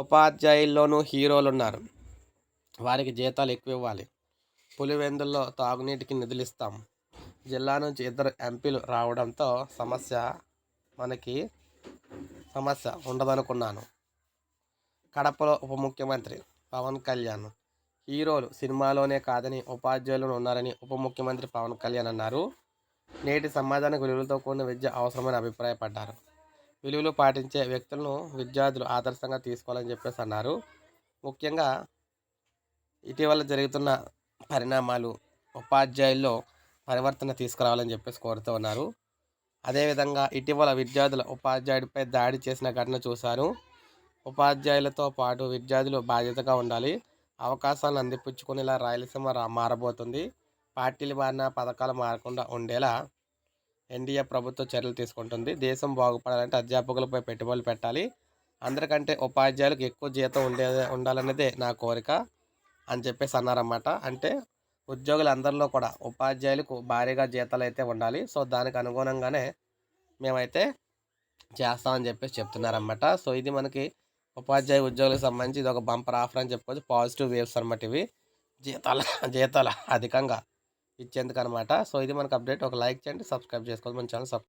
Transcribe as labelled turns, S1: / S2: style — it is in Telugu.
S1: ఉపాధ్యాయుల్లోనూ హీరోలు ఉన్నారు వారికి జీతాలు ఎక్కువ ఇవ్వాలి పులివెందుల్లో తాగునీటికి నిధులు ఇస్తాం జిల్లా నుంచి ఇద్దరు ఎంపీలు రావడంతో సమస్య మనకి సమస్య ఉండదనుకున్నాను. కడపలో ఉప ముఖ్యమంత్రి పవన్ కళ్యాణ్. హీరోలు సినిమాలోనే కాదని ఉపాధ్యాయులను ఉన్నారని ఉప ముఖ్యమంత్రి పవన్ కళ్యాణ్ అన్నారు. నేటి సమాజానికి విలువలతో కూడిన విద్య అవసరమని అభిప్రాయపడ్డారు. విలువలు పాటించే వ్యక్తులను విద్యార్థులు ఆదర్శంగా తీసుకోవాలని చెప్పేసి అన్నారు. ముఖ్యంగా ఇటీవల జరుగుతున్న పరిణామాలు ఉపాధ్యాయుల్లో పరివర్తన తీసుకురావాలని చెప్పేసి కోరుతూ ఉన్నారు. అదేవిధంగా ఇటీవల విద్యార్థుల ఉపాధ్యాయుడిపై దాడి చేసిన ఘటన చూశారు. ఉపాధ్యాయులతో పాటు విద్యార్థులు బాధ్యతగా ఉండాలి. అవకాశాలను అందిపుచ్చుకునేలా రాయలసీమ మారబోతుంది. పార్టీలు మారిన పథకాలు మారకుండా ఉండేలా ఎన్డీఏ ప్రభుత్వం చర్యలు తీసుకుంటుంది. దేశం బాగుపడాలంటే అధ్యాపకులపై పెట్టుబడులు పెట్టాలి. అందరికంటే ఉపాధ్యాయులకు ఎక్కువ జీతం ఉండే ఉండాలన్నదే నా కోరిక అని చెప్పేసి అన్నారన్నమాట. అంటే ఉద్యోగులందరిలో కూడా ఉపాధ్యాయులకు భారీగా జీతాలు అయితే ఉండాలి. సో దానికి అనుగుణంగానే మేమైతే చేస్తామని చెప్పేసి చెప్తున్నారన్నమాట. సో ఇది మనకి ఉపాధ్యాయ ఉద్యోగులకు సంబంధించి ఇది ఒక బంపర్ ఆఫర్ అని చెప్పుకోవచ్చు. పాజిటివ్ వేవ్స్ అనమాట ఇవి. జీతాల జీతాల అధికంగా ఇచ్చేందుకు అనమాట సో ఇది మనకు అప్డేట్. ఒక లైక్ చేయండి సబ్స్క్రైబ్ చేసుకోవాలి. మన ఛానల్ సబ్